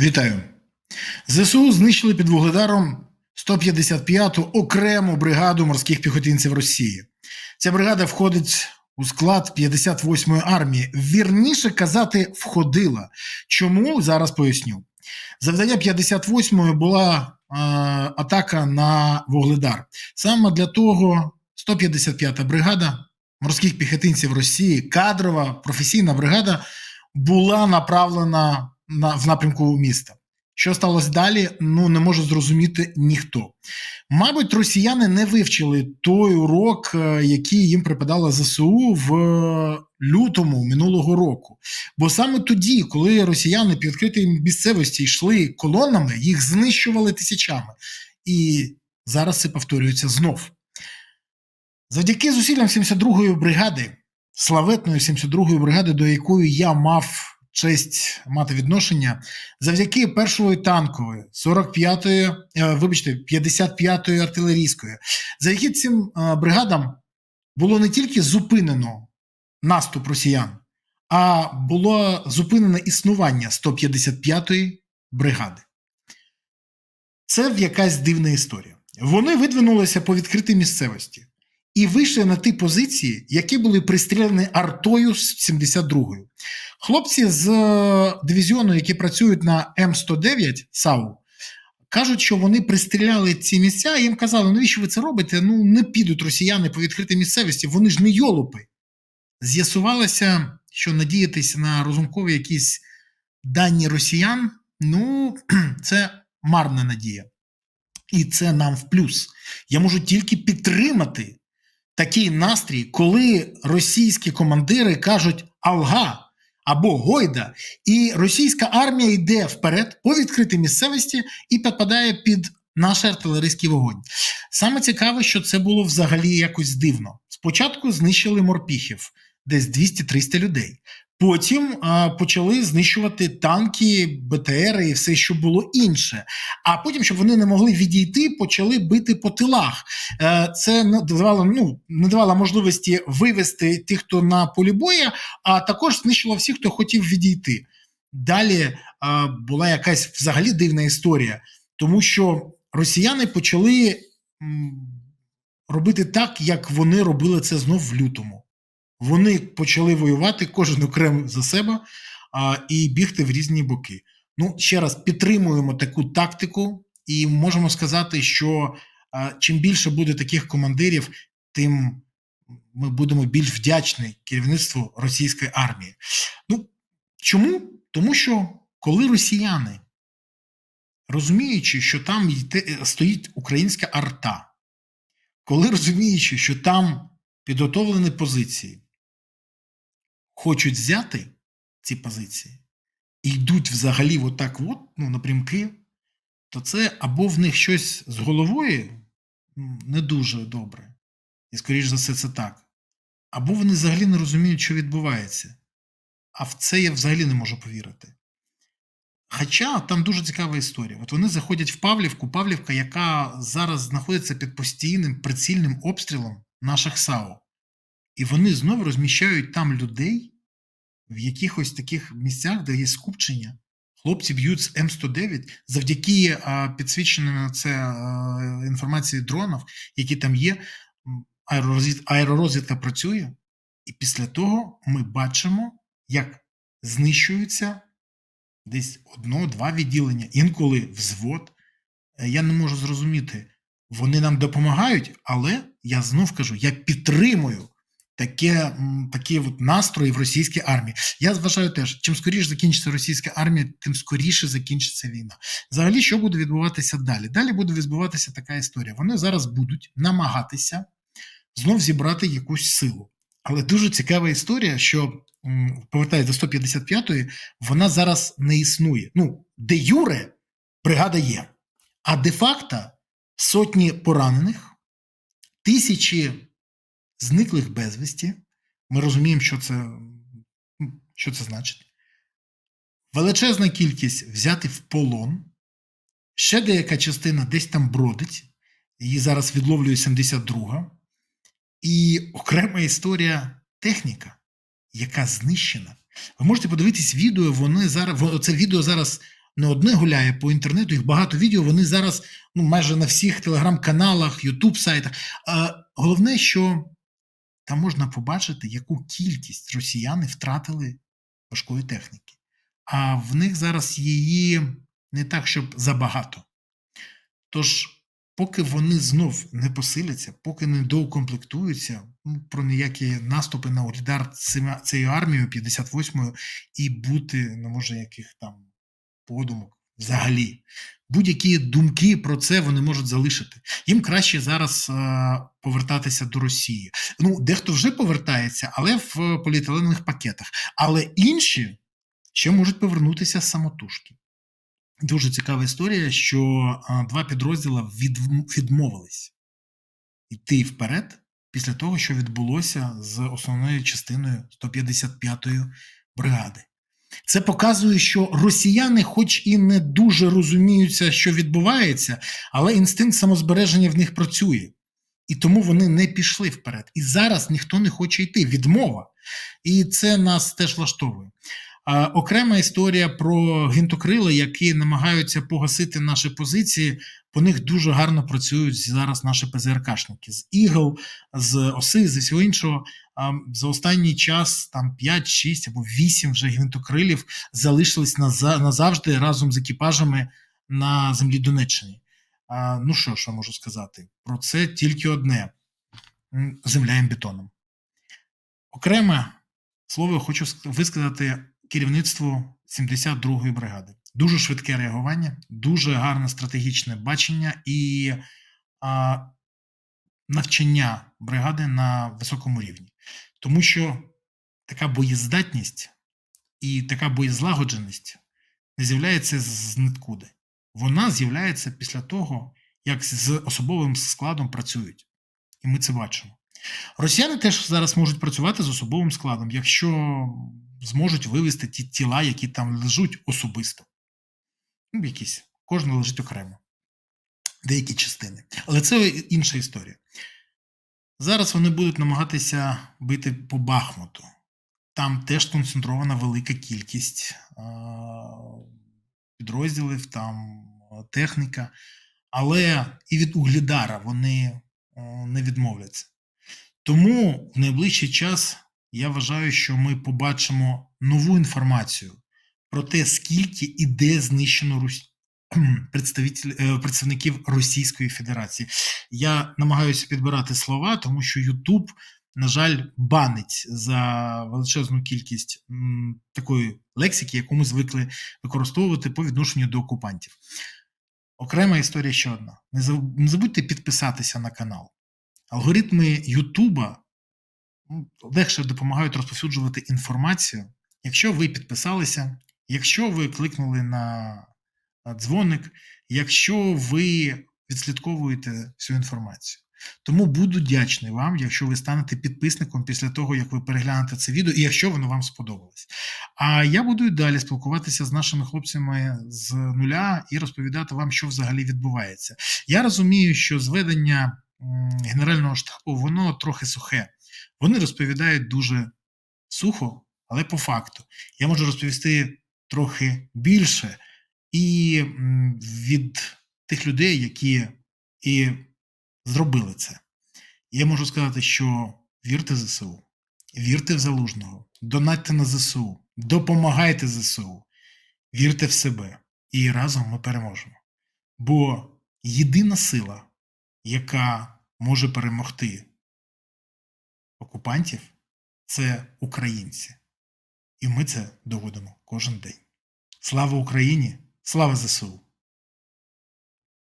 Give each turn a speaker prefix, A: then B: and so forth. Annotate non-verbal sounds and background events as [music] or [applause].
A: Вітаю. ЗСУ знищили під Вугледаром 155-ту окрему бригаду морських піхотинців Росії. Ця бригада входить у склад 58-ї армії. Вірніше казати, входила. Чому зараз поясню. Завдання 58-ї була е, атака на Вугледар. Саме для того 155-та бригада морських піхотинців Росії, кадрова професійна бригада, була направлена на, в напрямку міста. Що сталося далі, ну не може зрозуміти ніхто. Мабуть, росіяни не вивчили той урок, е, який їм припадало ЗСУ в лютому минулого року. Бо саме тоді, коли росіяни під відкритій місцевості йшли колонами, їх знищували тисячами. І зараз це повторюється знов. Завдяки зусиллям 72-ї бригади, славетної 72-ї бригади, до якої я мав честь мати відношення, завдяки першої танкової, 45-ї, е, вибачте, 55-ї артилерійської, завдяки цим е, бригадам було не тільки зупинено наступ росіян, а було зупинено існування 155-ї бригади. Це якась дивна історія. Вони видвинулися по відкритій місцевості і вийшли на ті позиції, які були пристріляні артою з 72-ї. Хлопці з е, дивізіону, які працюють на М109 САУ, кажуть, що вони пристріляли ці місця і їм казали, навіщо ви це робите? Ну не підуть росіяни по відкритій місцевості, вони ж не йолопи. З'ясувалося, що надіятися на розумкові якісь дані росіян, ну, [clears throat] це марна надія. І це нам в плюс. Я можу тільки підтримати такий настрій, коли російські командири кажуть Алга або Гойда, і російська армія йде вперед по відкритій місцевості і підпадає під наш артилерійський вогонь. Саме цікаве, що це було взагалі якось дивно. Спочатку знищили морпіхів, десь 200-300 людей. Потім а, почали знищувати танки, БТРи і все, що було інше. А потім, щоб вони не могли відійти, почали бити по тилах. Е, це не давало, ну, не давало можливості вивести тих, хто на полі бою, а також знищило всіх, хто хотів відійти. Далі а, була якась взагалі дивна історія, тому що росіяни почали м, робити так, як вони робили це знов в лютому. Вони почали воювати кожен окремо за себе а, і бігти в різні боки. Ну, ще раз підтримуємо таку тактику, і можемо сказати, що а, чим більше буде таких командирів, тим ми будемо більш вдячні керівництву російської армії. Ну чому? Тому що коли росіяни, розуміючи, що там йде, стоїть українська арта, коли розуміючи, що там підготовлені позиції, хочуть взяти ці позиції і йдуть взагалі отак от, ну, напрямки, то це або в них щось з головою не дуже добре. І, скоріш за все, це так. Або вони взагалі не розуміють, що відбувається. А в це я взагалі не можу повірити. Хоча там дуже цікава історія. От вони заходять в Павлівку, Павлівка, яка зараз знаходиться під постійним прицільним обстрілом наших САУ. І вони знову розміщають там людей в якихось таких місцях, де є скупчення. Хлопці б'ють з М109 завдяки підсвіченим на це інформації дронів, які там є. аеророзвідка працює, і після того ми бачимо, як знищуються десь одно-два відділення, інколи взвод. Е, Я не можу зрозуміти, вони нам допомагають, але я знов кажу, я підтримую таке, такі от настрої в російській армії. Я вважаю теж, чим скоріше закінчиться російська армія, тим скоріше закінчиться війна. Взагалі, що буде відбуватися далі? Далі буде відбуватися така історія. Вони зараз будуть намагатися знов зібрати якусь силу. Але дуже цікава історія, що м, повертаюсь до 155-ї, вона зараз не існує. Ну, де Юре бригада є, а де-факто сотні поранених, тисячі зниклих безвісті. Ми розуміємо, що це, що це значить. Величезна кількість взяти в полон. Ще деяка частина десь там бродить. Її зараз відловлює 72-га. І окрема історія техніка, яка знищена. Ви можете подивитись відео, вони зараз, це відео зараз не одне гуляє по інтернету, їх багато відео. Вони зараз ну, майже на всіх телеграм-каналах, Ютуб сайтах. Головне, що там можна побачити, яку кількість росіяни втратили важкої техніки. А в них зараз її не так, щоб забагато. Тож, поки вони знов не посиляться, поки не доукомплектуються, ну, про ніякі наступи на Углідар цією армією 58-ю і бути не може яких там подумок взагалі. Будь-які думки про це вони можуть залишити. Їм краще зараз е, повертатися до Росії. Ну, дехто вже повертається, але в поліетиленових пакетах. Але інші ще можуть повернутися самотужки. Дуже цікава історія, що а, два підрозділи відм- відмовились йти вперед після того, що відбулося з основною частиною 155-ї бригади. Це показує, що росіяни, хоч і не дуже розуміються, що відбувається, але інстинкт самозбереження в них працює. І тому вони не пішли вперед. І зараз ніхто не хоче йти. Відмова. І це нас теж влаштовує. А, окрема історія про гвинтокрили, які намагаються погасити наші позиції. По них дуже гарно працюють зараз наші ПЗРКшники з ігл, з оси, з усього іншого. За останній час там 5, 6 або 8 вже гвинтокрилів залишились назавжди разом з екіпажами на землі Донеччини. Ну що я можу сказати? Про це тільки одне: земля їм бетоном. Окреме слово хочу висказати керівництву 72-ї бригади. Дуже швидке реагування, дуже гарне стратегічне бачення і а, навчання бригади на високому рівні. Тому що така боєздатність і така боєзлагодженість не з'являється з ниткуди. Вона з'являється після того, як з особовим складом працюють. І ми це бачимо. Росіяни теж зараз можуть працювати з особовим складом, якщо зможуть вивести ті тіла, які там лежать особисто. Ну, якісь, кожен лежить окремо. Деякі частини. Але це інша історія. Зараз вони будуть намагатися бити по Бахмуту. Там теж сконцентрована велика кількість підрозділів, там техніка. Але і від Углідара вони не відмовляться. Тому в найближчий час я вважаю, що ми побачимо нову інформацію про те, скільки і де знищено Рус... [clears throat] представитель- е, представників Російської Федерації. Я намагаюся підбирати слова, тому що YouTube, на жаль, банить за величезну кількість такої лексики, яку ми звикли використовувати по відношенню до окупантів. Окрема історія ще одна: не забудьте підписатися на канал. Алгоритми Ютуба легше допомагають розповсюджувати інформацію. Якщо ви підписалися, якщо ви кликнули на дзвоник, якщо ви відслідковуєте всю інформацію. Тому буду вдячний вам, якщо ви станете підписником після того, як ви переглянете це відео, і якщо воно вам сподобалось. А я буду і далі спілкуватися з нашими хлопцями з нуля і розповідати вам, що взагалі відбувається. Я розумію, що зведення Генерального штабу воно трохи сухе. Вони розповідають дуже сухо, але по факту. Я можу розповісти трохи більше і від тих людей, які і зробили це. Я можу сказати, що вірте в ЗСУ, вірте в Залужного, донатьте на ЗСУ, допомагайте ЗСУ, вірте в себе, і разом ми переможемо. Бо єдина сила, яка може перемогти окупантів, це українці. І ми це доводимо кожен день. Слава Україні! Слава ЗСУ!